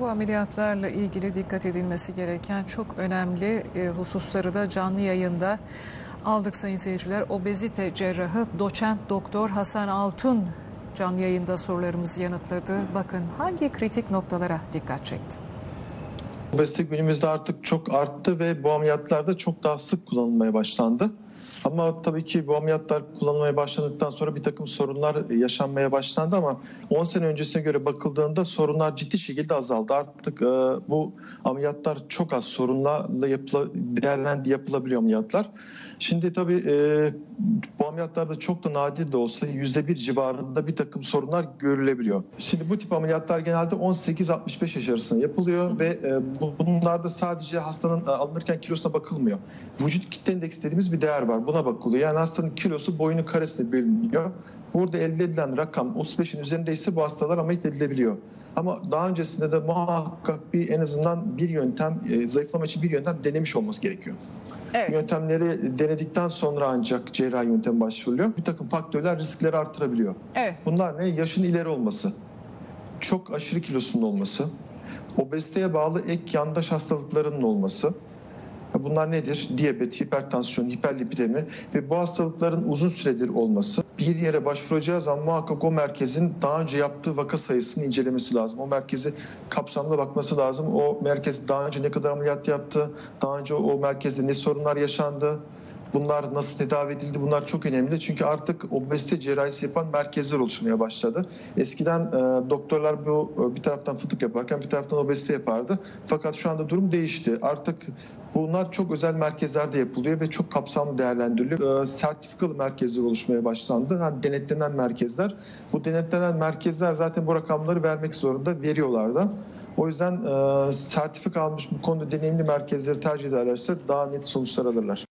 Bu ameliyatlarla ilgili dikkat edilmesi gereken çok önemli e, hususları da canlı yayında aldık sayın seyirciler. Obezite cerrahı doçent doktor Hasan Altun canlı yayında sorularımızı yanıtladı. Bakın hangi kritik noktalara dikkat çekti? Obezite günümüzde artık çok arttı ve bu ameliyatlarda çok daha sık kullanılmaya başlandı. Ama tabii ki bu ameliyatlar kullanılmaya başlandıktan sonra bir takım sorunlar yaşanmaya başlandı ama 10 sene öncesine göre bakıldığında sorunlar ciddi şekilde azaldı. Artık e, bu ameliyatlar çok az sorunlarla yapıla, değerlendi, yapılabiliyor ameliyatlar. Şimdi tabii e, bu ameliyatlarda çok da nadir de olsa %1 civarında bir takım sorunlar görülebiliyor. Şimdi bu tip ameliyatlar genelde 18-65 yaş arasında yapılıyor ve e, bunlarda sadece hastanın e, alınırken kilosuna bakılmıyor. Vücut kitle indeks dediğimiz bir değer var. Buna bakılıyor. Yani hastanın kilosu boyunun karesine bölünüyor. Burada elde edilen rakam 35'in üzerindeyse bu hastalar ameliyat edilebiliyor. Ama daha öncesinde de muhakkak bir en azından bir yöntem, e, zayıflama için bir yöntem denemiş olması gerekiyor. Evet. Yöntemleri denedikten sonra ancak cerrahi yöntem başvuruluyor. Bir takım faktörler riskleri artırabiliyor. Evet. Bunlar ne? Yaşın ileri olması, çok aşırı kilosunun olması, obeziteye bağlı ek yandaş hastalıklarının olması. Bunlar nedir? Diyabet, hipertansiyon, hiperlipidemi ve bu hastalıkların uzun süredir olması. Bir yere başvuracağı zaman muhakkak o merkezin daha önce yaptığı vaka sayısını incelemesi lazım. O merkezi kapsamlı bakması lazım. O merkez daha önce ne kadar ameliyat yaptı, daha önce o merkezde ne sorunlar yaşandı, Bunlar nasıl tedavi edildi? Bunlar çok önemli. Çünkü artık obezite cerrahisi yapan merkezler oluşmaya başladı. Eskiden e, doktorlar bu e, bir taraftan fıtık yaparken bir taraftan obezite yapardı. Fakat şu anda durum değişti. Artık bunlar çok özel merkezlerde yapılıyor ve çok kapsamlı değerlendiriliyor. E, sertifikalı merkezler oluşmaya başlandı. Yani denetlenen merkezler. Bu denetlenen merkezler zaten bu rakamları vermek zorunda veriyorlar da. O yüzden e, sertifika almış bu konuda deneyimli merkezleri tercih ederlerse daha net sonuçlar alırlar.